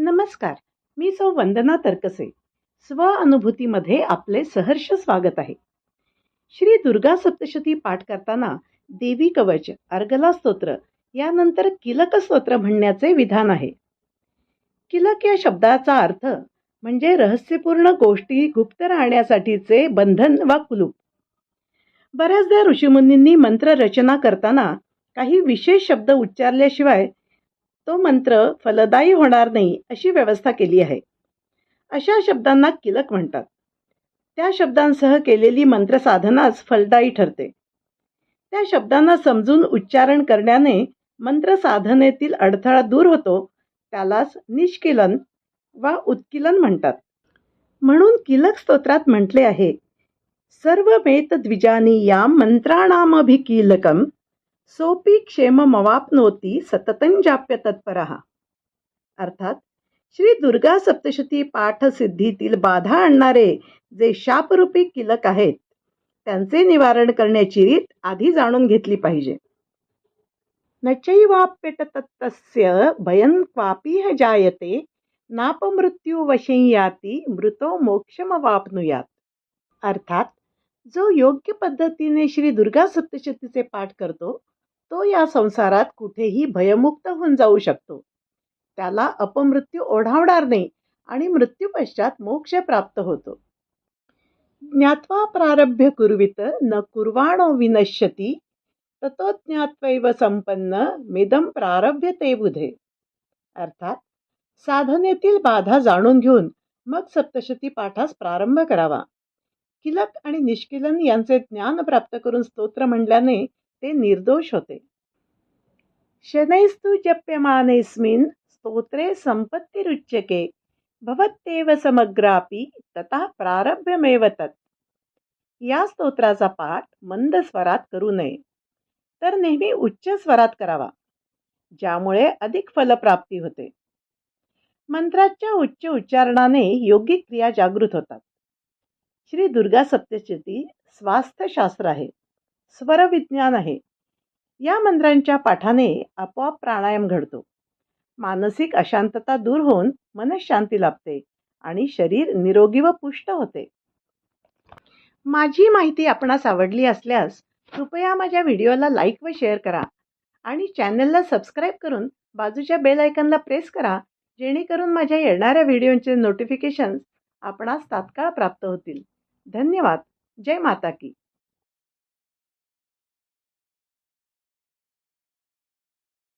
नमस्कार मी सौ वंदना तर्कसे. स्व अनुभूतीमध्ये आपले सहर्ष स्वागत आहे. श्री दुर्गा सप्तशती पाठ करताना देवी कवच अर्गला स्तोत्र यानंतर किलक स्तोत्र म्हणण्याचे विधान आहे. किलक या शब्दाचा अर्थ म्हणजे रहस्यपूर्ण गोष्टी गुप्त राहण्यासाठीचे बंधन वा कुलूप. बऱ्याचदा ऋषीमुनींनी मंत्र रचना करताना काही विशेष शब्द उच्चारल्याशिवाय तो मंत्र फलदायी होणार नाही अशी व्यवस्था केली आहे. अशा शब्दांना किलक म्हणतात. त्या शब्दांसह केलेली मंत्रसाधनाच फलदायी ठरते. त्या शब्दांना समजून उच्चारण करण्याने मंत्रसाधनेतील अडथळा दूर होतो त्यालाच निष्किलन वा उत्किलन म्हणतात. म्हणून किलक स्तोत्रात म्हटले आहे सर्वमेत द्विजानी या मंत्राणामभिकीलकम सोपी क्षेममवाप्नोती सततं जाप्य तत्परः अर्थात श्री दुर्गा सप्तशती पाठसिद्धीतील बाधा आणणारे जे शापरूपी किलक आहेत त्यांचे निवारण करण्याची रीत आधी जाणून घेतली पाहिजे. नचैवाप्यटतस्य भयं क्वापीह जायते नापमृत्युवशं याती मृतो मोक्षमवाप्नुयात। अर्थात जो योग्य पद्धतीने श्री दुर्गा सप्तशतीचे पाठ करतो तो या संसारात कुठेही भयमुक्त होऊन जाऊ शकतो. त्याला अपमृत्यू ओढावणार नाही आणि मृत्यूपश्चात मोक्ष प्राप्त होतो. ज्ञात्वा प्रारभ्य कुर्वित न कुर्वाणो विनश्यती ततो ज्ञात्वैव संपन्न मिदम प्रारभ्य ते बुधे. अर्थात साधनेतील बाधा जाणून घेऊन मग सप्तशती पाठास प्रारंभ करावा. किलक आणि निष्किलन यांचे ज्ञान प्राप्त करून स्तोत्र म्हणल्याने ते निर्दोष होते. शनैस्तु जप्यमानेस्मिन् स्तोत्रे संपत्तिरुच्यके भवत्येव समग्रापि तथा प्रारभ्यमेव तत्. या स्तोत्राचा पाठ मंद स्वरात करू नये तर नेहमी उच्च स्वरात करावा ज्यामुळे अधिक फलप्राप्ती होते. मंत्राच्या उच्च उच्चारणाने योग्य क्रिया जागृत होतात. श्री दुर्गा सप्तशती स्वास्थ्यशास्त्र आहे. स्वरविज्ञान आहे. या मंत्रांच्या पाठाने आपोआप प्राणायाम घडतो. मानसिक अशांतता दूर होऊन मनशांती लाभते आणि शरीर निरोगी व पुष्ट होते. माझी माहिती आपणास आवडली असल्यास कृपया माझ्या व्हिडिओला लाईक व शेअर करा आणि चॅनलला सबस्क्राईब करून बाजूच्या बेल आयकनला प्रेस करा जेणेकरून माझ्या येणाऱ्या व्हिडिओचे नोटिफिकेशन्स आपणास तात्काळ प्राप्त होतील. धन्यवाद. जय माता की.